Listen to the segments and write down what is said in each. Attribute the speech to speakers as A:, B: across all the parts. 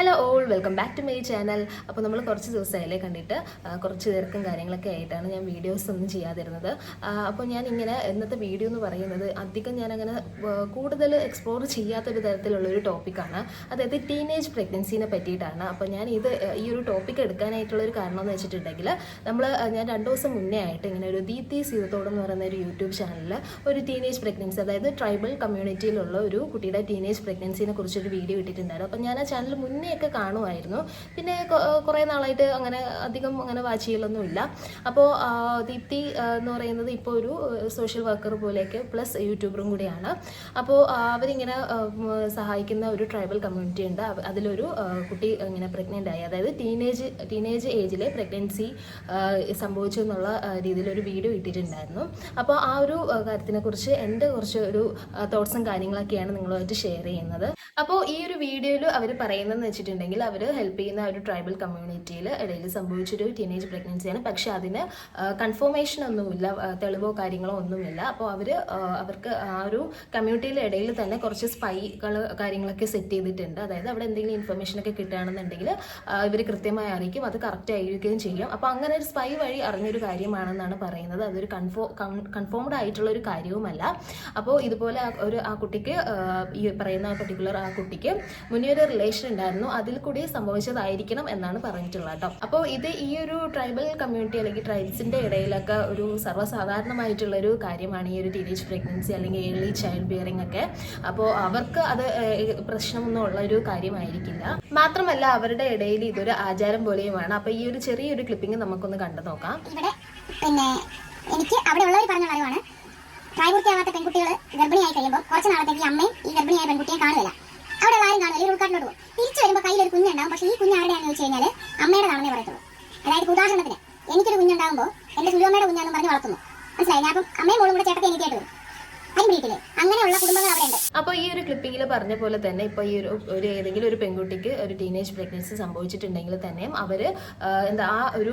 A: Hello all welcome back to my channel അപ്പോൾ നമ്മൾ കുറച്ച് ദിവസമായാലേ കണ്ടിട്ട് കുറച്ച് തിരക്കും കാര്യങ്ങളൊക്കെ ആയിട്ടാണ് ഞാൻ വീഡിയോസ് ഒന്നും ചെയ്യാതിരുന്നത്. അപ്പോൾ ഞാൻ ഇങ്ങനെ ഇന്നത്തെ വീഡിയോ എന്ന് പറയുന്നത് അധികം ഞാനങ്ങനെ കൂടുതൽ എക്സ്പ്ലോർ ചെയ്യാത്തൊരു തരത്തിലുള്ള ഒരു ടോപ്പിക്കാണ് അതായത് ടീനേജ് പ്രഗ്നൻസിനെ പറ്റിയിട്ടാണ്. അപ്പോൾ ഞാൻ ഇത് ഈ ഒരു ടോപ്പിക് എടുക്കാനായിട്ടുള്ള ഒരു കാരണം എന്ന് വെച്ചിട്ടുണ്ടെങ്കിൽ നമ്മൾ ഞാൻ രണ്ട് ദിവസം മുന്നേ ആയിട്ട് ഇങ്ങനെ ഒരു ദീപ്തി സീതത്തോട് എന്ന് പറയുന്ന ഒരു യൂട്യൂബ് ചാനലിൽ ഒരു ടീനേജ് പ്രഗ്നൻസി അതായത് ട്രൈബൽ കമ്മ്യൂണിറ്റിയിലുള്ള ഒരു കുട്ടിയുടെ ടീനേജ് പ്രഗ്നൻസിനെ കുറിച്ചൊരു വീഡിയോ ഇട്ടിട്ടുണ്ടായിരുന്നു. അപ്പോൾ ഞാൻ ആ ചാനൽ മുന്നേ ഒക്കെ കാണുമായിരുന്നു. പിന്നെ കുറേ നാളായിട്ട് അങ്ങനെ അധികം അങ്ങനെ വാച്ച് ചെയ്യലൊന്നുമില്ല അപ്പോൾ ദീപ്തി എന്ന് പറയുന്നത് ഇപ്പോൾ ഒരു സോഷ്യൽ വർക്കർ പോലെയൊക്കെ പ്ലസ് യൂട്യൂബറും കൂടിയാണ്. അപ്പോൾ അവരിങ്ങനെ സഹായിക്കുന്ന ഒരു ട്രൈബൽ കമ്മ്യൂണിറ്റി ഉണ്ട്. അതിലൊരു കുട്ടി ഇങ്ങനെ പ്രഗ്നന്റ് ആയി. അതായത് ടീനേജ് ടീനേജ് ഏജിലെ പ്രഗ്നൻസി സംഭവിച്ചു എന്നുള്ള ആ, രീതിയിലൊരു വീഡിയോ ഇട്ടിട്ടുണ്ടായിരുന്നു. അപ്പോൾ ആ ഒരു കാര്യത്തിനെക്കുറിച്ച് എന്റെ കുറച്ച് ഒരു തോട്ട്സും കാര്യങ്ങളൊക്കെയാണ് നിങ്ങളുമായിട്ട് ഷെയർ ചെയ്യുന്നത്. അപ്പോൾ ഈ ഒരു വീഡിയോയിൽ അവർ പറയുന്നതെന്ന് വെച്ചിട്ടുണ്ടെങ്കിൽ അവർ ഹെൽപ്പ് ചെയ്യുന്ന ഒരു ട്രൈബൽ കമ്മ്യൂണിറ്റിയിൽ ഇടയിൽ സംഭവിച്ചൊരു ടീനേജ് പ്രഗ്നൻസിയാണ് പക്ഷേ അതിന് കൺഫർമേഷൻ ഒന്നുമില്ല തെളിവോ കാര്യങ്ങളോ ഒന്നുമില്ല. അപ്പോൾ അവർ അവർക്ക് ആ ഒരു കമ്മ്യൂണിറ്റിയുടെ ഇടയിൽ തന്നെ കുറച്ച് സ്പൈകൾ കാര്യങ്ങളൊക്കെ സെറ്റ് ചെയ്തിട്ടുണ്ട്. അതായത് അവിടെ എന്തെങ്കിലും ഇൻഫർമേഷൻ ഒക്കെ കിട്ടുകയാണെന്നുണ്ടെങ്കിൽ ഇവർ കൃത്യമായി അറിയിക്കും അത് കറക്റ്റ് ആയിരിക്കുകയും ചെയ്യും. അപ്പോൾ അങ്ങനെ ഒരു സ്പൈ വഴി അറിഞ്ഞൊരു കാര്യമാണെന്നാണ് പറയുന്നത്. അതൊരു കൺഫോ കൺഫേംഡ് ആയിട്ടുള്ള ഒരു കാര്യവുമല്ല. അപ്പോൾ ഇതുപോലെ ഒരു ആ കുട്ടിക്ക് ഈ പറയുന്ന പെർട്ടിക്കുലർ ആ കുട്ടിക്ക് മുന്നേ ഒരു റിലേഷൻ ഉണ്ടായിരുന്നു. അതിൽ കൂടി സംഭവിച്ചതായിരിക്കണം എന്നാണ് പറഞ്ഞിട്ടുള്ളത് കേട്ടോ. അപ്പോൾ ഇത് ഈ ഒരു ട്രൈബൽ കമ്മ്യൂണിറ്റി അല്ലെങ്കിൽ ട്രൈബ്സിന്റെ ഇടയിലൊക്കെ ഒരു സർവസാധാരണമായിട്ടുള്ള ഒരു കാര്യമാണ് ഈ ഒരു ടീനേജ് പ്രഗ്നൻസി അല്ലെങ്കിൽ ഏർലി ചൈൽഡ് ബിയറിംഗ് ഒക്കെ. അപ്പോൾ അവർക്ക് അത് പ്രശ്നമൊന്നും ഉള്ള ഒരു കാര്യമായിരിക്കില്ല. മാത്രമല്ല അവരുടെ ഇടയിൽ ഇതൊരു ആചാരം പോലെയുമാണ്. അപ്പോൾ ഈ ഒരു ചെറിയൊരു ക്ലിപ്പിംഗ് നമുക്കൊന്ന് കണ്ടു നോക്കാം.
B: ഇവിടെ പിന്നെ എനിക്ക് അവിടെ ഉള്ളവർ പറഞ്ഞ അറിവാണ്. പ്രായപൂർത്തിയാവാത്ത പെൺകുട്ടികൾ ഗർഭിണിയായി കഴിയുമ്പോൾ കുറച്ച് നാളത്തേക്ക് അമ്മയും ഈ ഗർഭിണിയായ പെൺകുട്ടിയെ കാണുകയില്ല. അവിടെ ആരും കാണില്ല ഈ ഉൾക്കാട്ടിലോട്ട് പോകും തിരിച്ചു വരുമ്പോൾ കയ്യിൽ ഒരു കുഞ്ഞുണ്ടാവും പക്ഷേ ഈ കുഞ്ഞ് ആരുടെയാണെന്ന് ചോദിച്ചു കഴിഞ്ഞാൽ അമ്മയുടെതാണെന്നേ പറയത്തുള്ളൂ. അതായത് ഉദാഹരണത്തിന് എനിക്കൊരു കുഞ്ഞുണ്ടാകുമ്പോൾ എന്റെ സുലിയമ്മയുടെ കുഞ്ഞാണെന്ന് പറഞ്ഞ് വളർത്തുന്നു. മനസ്സിലായി? ഞാൻ അപ്പം അമ്മയും മോളും കൂടെ ചേട്ടത്തെ എനിക്കായിട്ട് വരും. അതിന് വീട്ടിൽ അങ്ങനെയുള്ള കുടുംബങ്ങൾ അവിടെ ഉണ്ട്
A: അപ്പോൾ ഈ ഒരു ക്ലിപ്പിംഗിൽ പറഞ്ഞ പോലെ തന്നെ ഇപ്പോൾ ഈ ഒരു ഏതെങ്കിലും ഒരു പെൺകുട്ടിക്ക് ഒരു ടീനേജ് പ്രഗ്നൻസി സംഭവിച്ചിട്ടുണ്ടെങ്കിൽ തന്നെയും അവർ എന്താ ആ ഒരു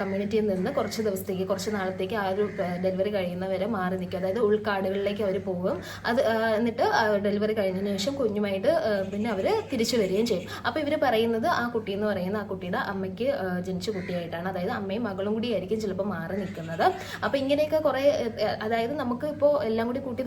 A: കമ്മ്യൂണിറ്റിയിൽ നിന്ന് കുറച്ച് ദിവസത്തേക്ക് കുറച്ച് നാളത്തേക്ക് ആ ഒരു ഡെലിവറി കഴിയുന്നവരെ മാറി നിൽക്കും അതായത് ഉൾക്കാടുകളിലേക്ക് അവർ പോകും അത് എന്നിട്ട് ഡെലിവറി കഴിഞ്ഞതിന് ശേഷം കുഞ്ഞുമായിട്ട് പിന്നെ അവർ തിരിച്ചു വരികയും ചെയ്യും. അപ്പോൾ ഇവർ പറയുന്നത് ആ കുട്ടി എന്ന് പറയുന്ന ആ കുട്ടിയുടെ അമ്മയ്ക്ക് ജനിച്ച കുട്ടിയായിട്ടാണ്. അതായത് അമ്മയും മകളും കൂടി ആയിരിക്കും ചിലപ്പോൾ മാറി നിൽക്കുന്നത്. അപ്പോൾ ഇങ്ങനെയൊക്കെ കുറേ അതായത് നമുക്ക് ഇപ്പോൾ എല്ലാം കൂടി കൂട്ടി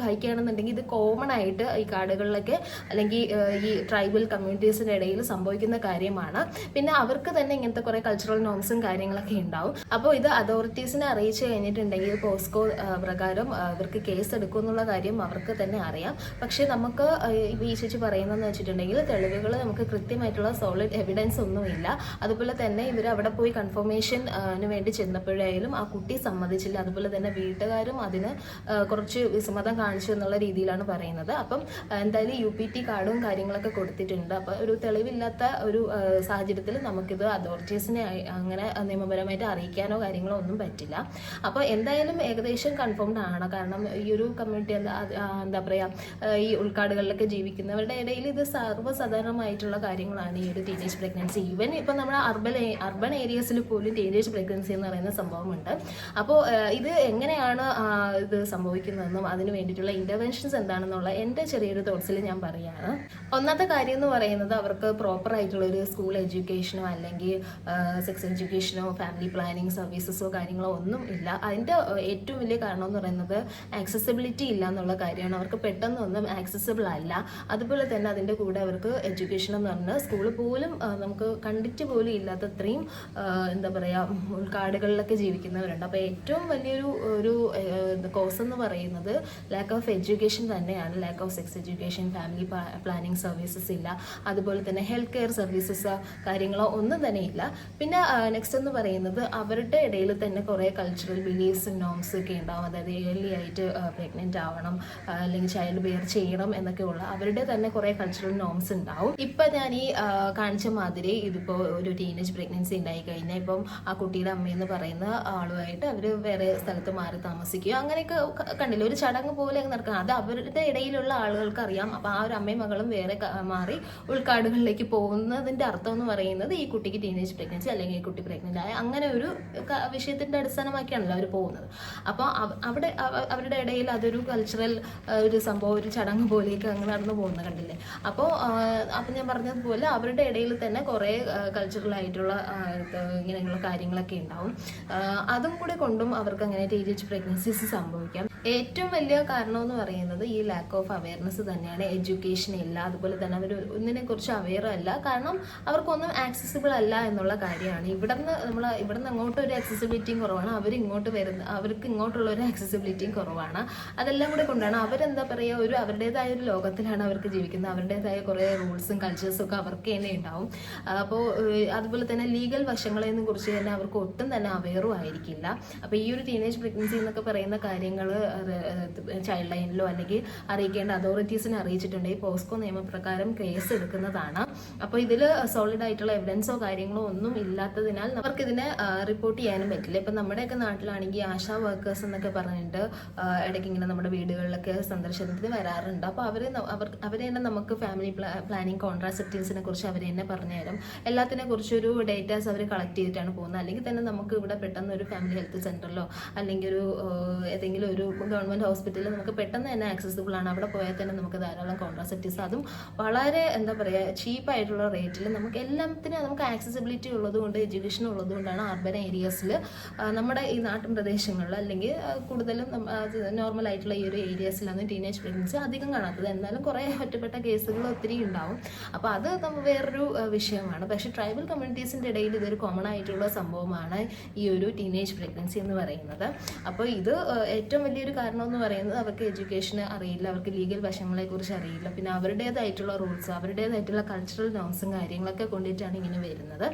A: വായിക്കുകയാണെന്നുണ്ടെങ്കിൽ ഇത് കോമൺ ആയിട്ട് ഈ കാടുകളിലൊക്കെ അല്ലെങ്കിൽ ഈ ട്രൈബൽ കമ്മ്യൂണിറ്റീസിന്റെ ഇടയിൽ സംഭവിക്കുന്ന കാര്യമാണ്. പിന്നെ അവർക്ക് തന്നെ ഇങ്ങനത്തെ കുറേ കൾച്ചറൽ നോംസും കാര്യങ്ങളൊക്കെ ഉണ്ടാവും. അപ്പോൾ ഇത് അതോറിറ്റീസിനെ അറിയിച്ചു കഴിഞ്ഞിട്ടുണ്ടെങ്കിൽ പോസ്കോ പ്രകാരം അവർക്ക് കേസ് എടുക്കും എന്നുള്ള കാര്യം അവർക്ക് തന്നെ അറിയാം. പക്ഷേ നമുക്ക് ഈ ചേച്ചി പറയുന്നതെന്ന് വെച്ചിട്ടുണ്ടെങ്കിൽ തെളിവുകൾ നമുക്ക് കൃത്യമായിട്ടുള്ള സോളിഡ് എവിഡൻസ് ഒന്നുമില്ല. അതുപോലെ തന്നെ ഇവർ അവിടെ പോയി കൺഫർമേഷൻ വേണ്ടി ചെന്നപ്പോഴായാലും ആ കുട്ടി സമ്മതിച്ചില്ല. അതുപോലെ തന്നെ വീട്ടുകാരും അതിന് കുറച്ച് വിസമ്മതം കാണിച്ചു എന്നുള്ള രീതിയിലാണ് പറയുന്നത്. അപ്പം എന്തായാലും യു പി ടി കാർഡും കാര്യങ്ങളൊക്കെ കൊടുത്തിട്ടുണ്ട്. അപ്പം ഒരു തെളിവില്ലാത്ത ഒരു സാഹചര്യത്തിൽ നമുക്കിത് അതോറിറ്റീസിനെ അങ്ങനെ നിയമപരമായിട്ട് അറിയിക്കാനോ കാര്യങ്ങളോ ഒന്നും പറ്റില്ല. അപ്പോൾ എന്തായാലും ഏകദേശം കൺഫേംഡ് ആണ്. കാരണം ഈ ഒരു കമ്മ്യൂണിറ്റി എന്താ എന്താ പറയുക ഈ ഉൾക്കാടുകളിലൊക്കെ ജീവിക്കുന്നവരുടെ ഇടയിൽ ഇത് സർവസാധാരണമായിട്ടുള്ള കാര്യങ്ങളാണ് ഈ ഒരു ടീനേജ് പ്രഗ്നൻസി ഈവൻ ഇപ്പം നമ്മുടെ അർബൻ അർബൻ ഏരിയസിൽ പോലും ടീനേജ് പ്രഗ്നൻസി എന്ന് പറയുന്ന സംഭവമുണ്ട്. അപ്പോൾ ഇത് എങ്ങനെയാണ് ഇത് സംഭവിക്കുന്നതെന്നും അതിന് വേണ്ടിയിട്ടുള്ള ഇന്റർവെൻഷൻസ് എന്താണെന്നുള്ള എന്റെ ചെറിയൊരു തോട്ട്സിൽ ഞാൻ പറയുകയാണ് ഒന്നാമത്തെ കാര്യം എന്ന് പറയുന്നത് അവർക്ക് പ്രോപ്പർ ആയിട്ടുള്ള ഒരു സ്കൂൾ എഡ്യൂക്കേഷനോ അല്ലെങ്കിൽ സെക്സ് എഡ്യൂക്കേഷനോ ഫാമിലി പ്ലാനിങ് സർവീസസോ കാര്യങ്ങളോ ഒന്നും ഇല്ല. അതിന്റെ ഏറ്റവും വലിയ കാരണം എന്ന് പറയുന്നത് ആക്സസിബിലിറ്റി ഇല്ല എന്നുള്ള കാര്യമാണ്. അവർക്ക് പെട്ടെന്നൊന്നും ആക്സസിബിൾ അല്ല. അതുപോലെ തന്നെ അതിന്റെ കൂടെ അവർക്ക് എഡ്യൂക്കേഷൻ എന്ന് പറഞ്ഞാൽ സ്കൂൾ പോലും നമുക്ക് കണ്ടിട്ട് പോലും ഇല്ലാത്ത അത്രയും എന്താ പറയുക ഉൾക്കാടുകളിലൊക്കെ ജീവിക്കുന്നവരുണ്ട്. അപ്പോൾ ഏറ്റവും വലിയൊരു ഒരു കോസ് എന്ന് പറയുന്നത് ലാക്ക് ഓഫ് എഡ്യൂക്കേഷൻ തന്നെയാണ്. Lack of sex education family planning services ഇല്ല. അതുപോലെ തന്നെ ഹെൽത്ത് കെയർ സർവീസസ് കാര്യങ്ങളോ ഒന്നും തന്നെ ഇല്ല. പിന്നെ നെക്സ്റ്റ് എന്ന് പറയുന്നത് അവരുടെ ഇടയിൽ തന്നെ കുറേ കൾച്ചറൽ ബിലീഫ്സും നോംസും ഒക്കെ ഉണ്ടാവും. അതായത് ഏർലി ആയിട്ട് പ്രഗ്നന്റ് ആവണം അല്ലെങ്കിൽ ചൈൽഡ് ബെയർ ചെയ്യണം എന്നൊക്കെ ഉള്ള അവരുടെ തന്നെ കുറേ കൾച്ചറൽ നോംസ് ഉണ്ടാവും. ഇപ്പം ഞാൻ ഈ കാണിച്ച മാതിരി ഇതിപ്പോൾ ഒരു ടീനേജ് പ്രഗ്നൻസി ഉണ്ടായി കഴിഞ്ഞാൽ ഇപ്പം ആ കുട്ടിയുടെ അമ്മയെന്ന് പറയുന്ന ആളുമായിട്ട് അവർ വേറെ സ്ഥലത്ത് മാറി താമസിക്കുകയോ അങ്ങനെയൊക്കെ കണ്ടില്ല? ഒരു ചടങ്ങ് പോലെ നടക്കുക അത് അവരുടെ ഇടയിലുള്ള ആളുകൾക്ക് അറിയാം അപ്പൊ ആ ഒരു അമ്മയും മകളും വേറെ മാറി ഉൾക്കാടുകളിലേക്ക് പോകുന്നതിന്റെ അർത്ഥം എന്ന് പറയുന്നത് ഈ കുട്ടിക്ക് ടീനേജ് പ്രഗ്നൻസി അല്ലെങ്കിൽ ഈ കുട്ടി പ്രഗ്നന്റ് ആയ അങ്ങനെ ഒരു വിഷയത്തിന്റെ അടിസ്ഥാനമാക്കിയാണല്ലോ അവർ പോകുന്നത്. അപ്പോൾ അവിടെ അവരുടെ ഇടയിൽ അതൊരു കൾച്ചറൽ ഒരു സംഭവം ഒരു ചടങ്ങ് പോലെയൊക്കെ അങ്ങ് നടന്നു പോകുന്നത് കണ്ടില്ലേ? അപ്പോൾ അപ്പം ഞാൻ പറഞ്ഞതുപോലെ അവരുടെ ഇടയിൽ തന്നെ കുറേ ആ, ഇങ്ങനെയുള്ള കാര്യങ്ങളൊക്കെ ഉണ്ടാവും. അതും കൂടെ കൊണ്ടും അവർക്ക് അങ്ങനെ ടീനേജ് പ്രഗ്നൻസീസ് സംഭവിക്കാം. ഏറ്റവും വലിയ കാരണം എന്ന് പറയുന്നത് ഈ ലാക്ക് ഓഫ് അവയർനെസ് തന്നെയാണ്. എഡ്യൂക്കേഷൻ ഇല്ല അതുപോലെ തന്നെ അവർ ഒന്നിനെ കുറിച്ച് അവെയർ അല്ല. കാരണം അവർക്കൊന്നും ആക്സസിബിൾ അല്ല എന്നുള്ള കാര്യമാണ്. ഇവിടുന്ന് നമ്മൾ ഇവിടുന്ന് അങ്ങോട്ട് ഒരു ആക്സസിബിലിറ്റിയും കുറവാണ്. അവർ ഇങ്ങോട്ട് വരുന്ന അവർക്ക് ഇങ്ങോട്ടുള്ള ഒരു ആക്സസിബിലിറ്റിയും കുറവാണ്. അതെല്ലാം കൂടെ കൊണ്ടാണ് അവരെന്താ പറയുക ഒരു അവരുടേതായ ഒരു ലോകത്തിലാണ് അവർക്ക് ജീവിക്കുന്നത്. അവരുടേതായ കുറേ റൂൾസും കൾച്ചേഴ്സും ഒക്കെ അവർക്ക് തന്നെ ഉണ്ടാവും. അപ്പോൾ അതുപോലെ തന്നെ ലീഗൽ വശങ്ങളെ കുറിച്ച് തന്നെ അവർക്ക് ഒട്ടും തന്നെ അവെയറും ആയിരിക്കില്ല. അപ്പോൾ ഈ ഒരു ടീനേജ് പ്രഗ്നൻസി എന്നൊക്കെ പറയുന്ന കാര്യങ്ങൾ ചൈൽഡ് ലൈനിലോ അല്ലെങ്കിൽ അറിയിക്കേണ്ട അതോറിറ്റീസിനെ അറിയിച്ചിട്ടുണ്ട്. ഈ പോസ്കോ നിയമപ്രകാരം കേസ് എടുക്കുന്നതാണ്. അപ്പോൾ ഇതിൽ സോളിഡ് ആയിട്ടുള്ള എവിഡൻസോ കാര്യങ്ങളോ ഒന്നും ഇല്ലാത്തതിനാൽ അവർക്ക് ഇതിനെ റിപ്പോർട്ട് ചെയ്യാനും പറ്റില്ല. ഇപ്പം നമ്മുടെയൊക്കെ നാട്ടിലാണെങ്കിൽ ആശാ വർക്കേഴ്സ് എന്നൊക്കെ പറഞ്ഞിട്ട് ഇടയ്ക്ക് ഇങ്ങനെ നമ്മുടെ വീടുകളിലൊക്കെ സന്ദർശനത്തിന് വരാറുണ്ട്. അപ്പോൾ അവർ അവർ തന്നെ നമുക്ക് ഫാമിലി പ്ലാനിങ് കോൺട്രാസെപ്റ്റീവ്സിനെ കുറിച്ച് അവർ തന്നെ പറഞ്ഞുതരും എല്ലാത്തിനെ കുറിച്ചൊരു ഡേറ്റാസ് അവർ കളക്ട് ചെയ്തിട്ടാണ് പോകുന്നത്. അല്ലെങ്കിൽ തന്നെ നമുക്ക് ഇവിടെ പെട്ടെന്ന് ഒരു ഫാമിലി ഹെൽത്ത് സെന്ററിലോ അല്ലെങ്കിൽ ഒരു ഏതെങ്കിലും ഒരു ഗവൺമെന്റ് ഹോസ്പിറ്റലിൽ നമുക്ക് പെട്ടെന്ന് തന്നെ ആക്സസിബിൾ ആണ്. അവിടെ പോയാൽ തന്നെ നമുക്ക് ധാരാളം കോൺട്രാസെപ്റ്റീവ്സ് അതും വളരെ എന്താ പറയുക ചീപ്പായിട്ടുള്ള റേറ്റിൽ നമുക്ക് എല്ലാത്തിനും നമുക്ക് ആക്സസിബിലിറ്റി ഉള്ളതുകൊണ്ട് എഡ്യൂക്കേഷൻ ഉള്ളതുകൊണ്ടാണ് അർബൻ ഏരിയസിൽ നമ്മുടെ ഈ നാട്ടിൻ പ്രദേശങ്ങളിൽ അല്ലെങ്കിൽ കൂടുതലും നോർമൽ ആയിട്ടുള്ള ഈ ഒരു ഏരിയസിലാണ് ടീനേജ് പ്രഗ്നൻസി അധികം കാണാത്തത്. എന്നാലും കുറേ ഒറ്റപ്പെട്ട കേസുകൾ ഒത്തിരി ഉണ്ടാവും. അപ്പോൾ അത് നമ്മൾ വേറൊരു വിഷയമാണ്. പക്ഷേ ട്രൈബൽ കമ്മ്യൂണിറ്റീസിന്റെ ഇടയിൽ ഇതൊരു കോമൺ ആയിട്ടുള്ള സംഭവമാണ് ഈ ഒരു ടീനേജ് പ്രഗ്നൻസി എന്ന് പറയുന്നത്. അപ്പോൾ ഇത് ഏറ്റവും വലിയൊരു കാരണം എന്ന് പറയുന്നത് അവർക്ക് എഡ്യൂക്കേഷന് അറിയില്ല അവർക്ക് ലീഗൽ വശങ്ങളെ കുറിച്ച് അറിയില്ല. പിന്നെ അവരുടേതായിട്ടുള്ള റൂൾസ് അവരുടേതായിട്ടുള്ള കൾച്ചറൽ നോംസും കാര്യങ്ങളൊക്കെ കൊണ്ടിട്ടാണ് ഇങ്ങനെ വരുന്നത്.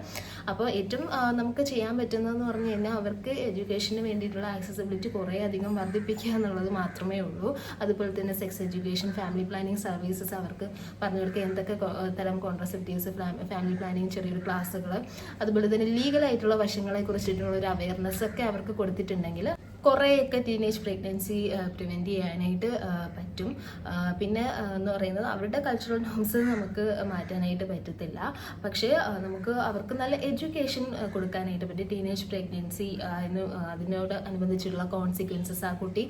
A: അപ്പോൾ ഏറ്റവും നമുക്ക് ചെയ്യാൻ പറ്റുന്നതെന്ന് പറഞ്ഞു കഴിഞ്ഞാൽ അവർക്ക് എഡ്യൂക്കേഷന് വേണ്ടിയിട്ടുള്ള ആക്സസിബിലിറ്റി കുറേ അധികം വർദ്ധിപ്പിക്കുക എന്നുള്ളത് മാത്രമേ ഉള്ളൂ. അതുപോലെ തന്നെ sex education family planning services അവർക്ക് പറഞ്ഞു കൊടുക്കുക എന്തൊക്കെ തരം കോൺട്രസെപ്റ്റീവ്സ് ഫാമിലി പ്ലാനിങ് ചെറിയൊരു ക്ലാസ്സുകൾ അതുപോലെ തന്നെ ലീഗലായിട്ടുള്ള വശങ്ങളെ കുറിച്ചിട്ടുള്ള ഒരു അവയർനെസ് ഒക്കെ അവർക്ക് കൊടുത്തിട്ടുണ്ടെങ്കിൽ കുറേയൊക്കെ ടീനേജ് പ്രഗ്നൻസി പ്രിവെന്റ് ചെയ്യാനായിട്ട് പറ്റും. പിന്നെ എന്ന് പറയുന്നത് അവരുടെ കൾച്ചറൽ നോംസ് നമുക്ക് മാറ്റാനായിട്ട് പറ്റത്തില്ല. പക്ഷേ നമുക്ക് അവർക്ക് നല്ല എഡ്യൂക്കേഷൻ കൊടുക്കാനായിട്ട് പറ്റും. ടീനേജ് പ്രഗ്നൻസി അതിനോട് അനുബന്ധിച്ചുള്ള കോൺസിക്വൻസസ് ആ കുട്ടി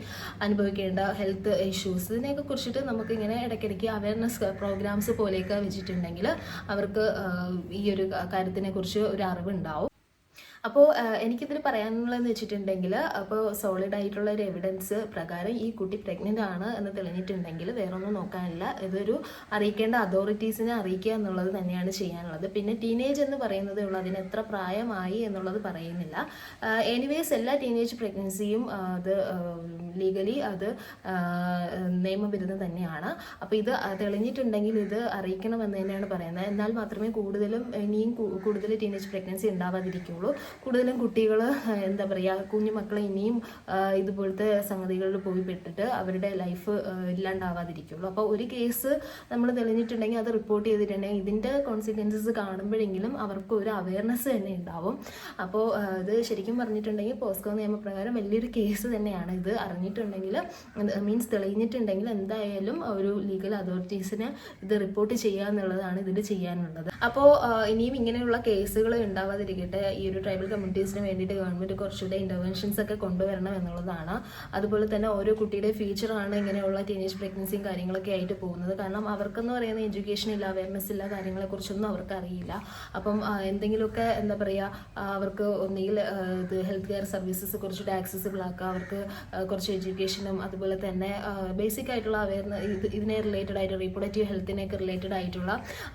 A: അനുഭവിക്കേണ്ട ഹെൽത്ത് ഇഷ്യൂസ് ഇതിനെയൊക്കെ കുറിച്ചിട്ട് നമുക്ക് ഇങ്ങനെ ഇടയ്ക്കിടയ്ക്ക് അവയർനെസ് പ്രോഗ്രാംസ് പോലെയൊക്കെ വെച്ചിട്ടുണ്ടെങ്കിൽ അവർക്ക് ഈ ഒരു കാര്യത്തിനെക്കുറിച്ച് ഒരു അറിവുണ്ടാവും. അപ്പോൾ എനിക്കിതിൽ പറയാനുള്ളതെന്ന് വെച്ചിട്ടുണ്ടെങ്കിൽ അപ്പോൾ സോളിഡ് ആയിട്ടുള്ള ഒരു എവിഡൻസ് പ്രകാരം ഈ കുട്ടി പ്രഗ്നന്റ് ആണ് എന്ന് തെളിഞ്ഞിട്ടുണ്ടെങ്കിൽ വേറൊന്നും നോക്കാനില്ല. ഇതൊരു അറിയിക്കേണ്ട അതോറിറ്റീസിനെ അറിയിക്കുക എന്നുള്ളത് തന്നെയാണ് ചെയ്യാനുള്ളത്. പിന്നെ ടീനേജ് എന്ന് പറയുന്നതേ ഉള്ളൂ അതിന് എത്ര പ്രായമായി എന്നുള്ളത് പറയുന്നില്ല. എനിവേസ് എല്ലാ ടീനേജ് പ്രഗ്നൻസിയും അത് ലീഗലി അത് നിയമവിരുദ്ധം തന്നെയാണ്. അപ്പോൾ ഇത് തെളിഞ്ഞിട്ടുണ്ടെങ്കിൽ ഇത് അറിയിക്കണമെന്ന് തന്നെയാണ് പറയുന്നത്. എന്നാൽ മാത്രമേ കൂടുതലും ഇനിയും കൂടുതൽ ടീനേജ് പ്രഗ്നൻസി ഉണ്ടാവാതിരിക്കുള്ളൂ. കൂടുതലും കുട്ടികൾ എന്താ പറയുക കുഞ്ഞു മക്കളെ ഇനിയും ഇതുപോലത്തെ സംഗതികളിൽ പോയി പെട്ടിട്ട് അവരുടെ ലൈഫ് ഇല്ലാണ്ടാവാതിരിക്കുള്ളൂ. അപ്പോൾ ഒരു കേസ് നമ്മൾ തെളിഞ്ഞിട്ടുണ്ടെങ്കിൽ അത് റിപ്പോർട്ട് ചെയ്തിട്ടുണ്ടെങ്കിൽ ഇതിന്റെ കോൺസിക്വൻസസ് കാണുമ്പോഴെങ്കിലും അവർക്ക് ഒരു അവയർനെസ് തന്നെ ഉണ്ടാവും. അപ്പോൾ ഇത് ശരിക്കും പറഞ്ഞിട്ടുണ്ടെങ്കിൽ പോസ്കോ നിയമപ്രകാരം വലിയൊരു കേസ് തന്നെയാണ് ഇത്. അറിഞ്ഞിട്ടുണ്ടെങ്കിൽ മീൻസ് തെളിഞ്ഞിട്ടുണ്ടെങ്കിൽ എന്തായാലും ഒരു ലീഗൽ അതോറിറ്റീസിന് ഇത് റിപ്പോർട്ട് ചെയ്യുക എന്നുള്ളതാണ് ഇതിൽ ചെയ്യാനുള്ളത് അപ്പോൾ ഇനിയും ഇങ്ങനെയുള്ള കേസുകൾ ഉണ്ടാവാതിരിക്കട്ടെ ഈ ഒരു ട്രൈബൽ കമ്മ്യൂണിറ്റീസിന് വേണ്ടിയിട്ട് ഗവൺമെന്റ് കുറച്ചുകൂടെ ഇന്റർവെൻഷൻസ് ഒക്കെ കൊണ്ടുവരണം എന്നുള്ളതാണ്. അതുപോലെ തന്നെ ഓരോ കുട്ടിയുടെ ഫ്യൂച്ചറാണ് ഇങ്ങനെയുള്ള ടീനേജ് പ്രഗ്നൻസിയും കാര്യങ്ങളൊക്കെ ആയിട്ട് പോകുന്നത്. കാരണം അവർക്കെന്ന് പറയുന്ന എഡ്യൂക്കേഷൻ ഇല്ല അവയർനെസ് ഇല്ല കാര്യങ്ങളെ കുറിച്ചൊന്നും അവർക്ക് അറിയില്ല അപ്പം എന്തെങ്കിലുമൊക്കെ എന്താ പറയുക അവർക്ക് ഒന്നുകിൽ ഇത് ഹെൽത്ത് കെയർ സർവീസസ് കുറച്ചുകൂടെ ആക്സസിബിൾ ആക്കുക അവർക്ക് കുറച്ച് എഡ്യൂക്കേഷനും അതുപോലെ തന്നെ ബേസിക് ആയിട്ടുള്ള അവയർനെസ് ഇത് ഇതിനെ റിലേറ്റഡ് ആയിട്ട് റീപ്രൊഡക്റ്റീവ് ഹെൽത്തിനൊക്കെ റിലേറ്റഡ് ആയിട്ടുള്ള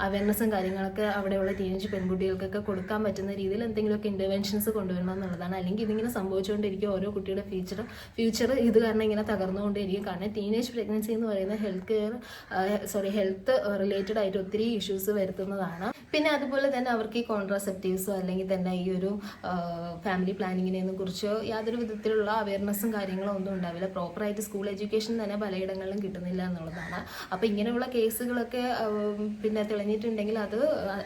A: അവയർനെസ്സും കാര്യങ്ങളൊക്കെ അവിടെയുള്ള ടീനേജ് പെൺകുട്ടികൾക്കൊക്കെ കൊടുക്കാൻ പറ്റുന്ന രീതിയിൽ എന്തെങ്കിലുമൊക്കെ ഇന്റർവെൻഷൻസ് കൊണ്ടുവരണം എന്നുള്ളതാണ്. അല്ലെങ്കിൽ ഇതിങ്ങനെ സംഭവിച്ചുകൊണ്ടിരിക്കും ഓരോ കുട്ടിയുടെ ഫ്യൂച്ചർ ഫ്യൂച്ചർ ഇത് കാരണം ഇങ്ങനെ തകർന്നുകൊണ്ടിരിക്കും കാരണം ടീനേജ് പ്രഗ്നൻസി എന്ന് പറയുന്ന health care sorry health related ആയിട്ട് ഒത്തിരി ഇഷ്യൂസ് വരുത്തുന്നതാണ്. പിന്നെ അതുപോലെ തന്നെ അവർക്ക് ഈ കോൺട്രാസെപ്റ്റീവ്സോ അല്ലെങ്കിൽ തന്നെ ഈ ഒരു ഫാമിലി പ്ലാനിങ്ങിനെ കുറിച്ചോ യാതൊരു വിധത്തിലുള്ള അവയർനെസ്സും കാര്യങ്ങളോ ഒന്നും ഉണ്ടാവില്ല. പ്രോപ്പറായിട്ട് സ്കൂൾ എഡ്യൂക്കേഷൻ തന്നെ പലയിടങ്ങളിലും കിട്ടുന്നില്ല എന്നുള്ളതാണ്. അപ്പോൾ ഇങ്ങനെയുള്ള കേസുകളൊക്കെ പിന്നെ തെളിഞ്ഞിട്ടുണ്ടെങ്കിൽ അത്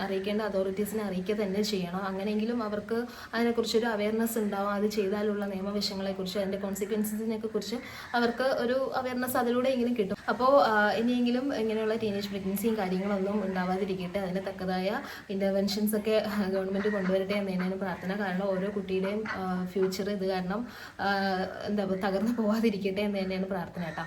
A: അറിയിക്കേണ്ട അതോറിറ്റീസിനെ അറിയിക്കുക തന്നെ ചെയ്യണം. അങ്ങനെയെങ്കിലും അവർക്ക് അതിനെക്കുറിച്ചൊരു അവയർനെസ് ഉണ്ടാവും. അത് ചെയ്താലുള്ള നിയമവശങ്ങളെക്കുറിച്ച് അതിന്റെ കോൺസിക്വൻസിനെയൊക്കെ കുറിച്ച് അവർക്ക് ഒരു അവയർനെസ് അതിലൂടെ എങ്കിലും കിട്ടും. അപ്പോൾ ഇനിയെങ്കിലും ഇങ്ങനെയുള്ള ടീനേജ് പ്രഗ്നൻസിയും കാര്യങ്ങളൊന്നും ഉണ്ടാവാതിരിക്കട്ടെ. അതിന് തക്കതായ ഇന്റർവെൻഷൻസ് ഒക്കെ ഗവൺമെന്റ് കൊണ്ടുവരട്ടെ എന്ന് തന്നെയാണ് പ്രാർത്ഥന. കാരണം ഓരോ കുട്ടിയുടെയും ഫ്യൂച്ചർ ഇത് കാരണം എന്താ തകർന്നു പോവാതിരിക്കട്ടെ എന്ന് തന്നെയാണ് പ്രാർത്ഥന കേട്ടോ.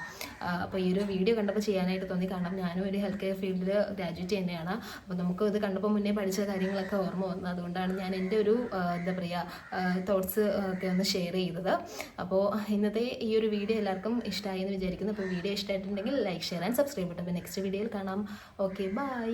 A: അപ്പോൾ ഈ ഒരു വീഡിയോ കണ്ടപ്പോൾ ചെയ്യാനായിട്ട് തോന്നി. കാരണം ഞാനും ഒരു ഹെൽത്ത് കെയർ ഫീൽഡിൽ ഗ്രാജുവേറ്റ് തന്നെയാണ്. അപ്പോൾ നമുക്ക് ഇത് കണ്ടപ്പോൾ മുന്നേ പഠിച്ച കാര്യങ്ങളൊക്കെ ഓർമ്മ വന്നു അതുകൊണ്ടാണ് ഞാൻ എന്റെ ഒരു എന്താ പറയുക തോട്ട്സ് ഒക്കെ ഒന്ന് ഷെയർ ചെയ്തത്. അപ്പോൾ ഇന്നത്തെ ഈ ഒരു വീഡിയോ എല്ലാവർക്കും ഇഷ്ടമായി എന്ന് വിചാരിക്കുന്നു അപ്പോൾ വീഡിയോ ഇഷ്ടമായിട്ടുണ്ടെങ്കിൽ ലൈക്ക് ഷെയർ ആൻഡ് സബ്സ്ക്രൈബ് അപ്പോൾ നെക്സ്റ്റ് വീഡിയോയിൽ കാണാം. Okay bye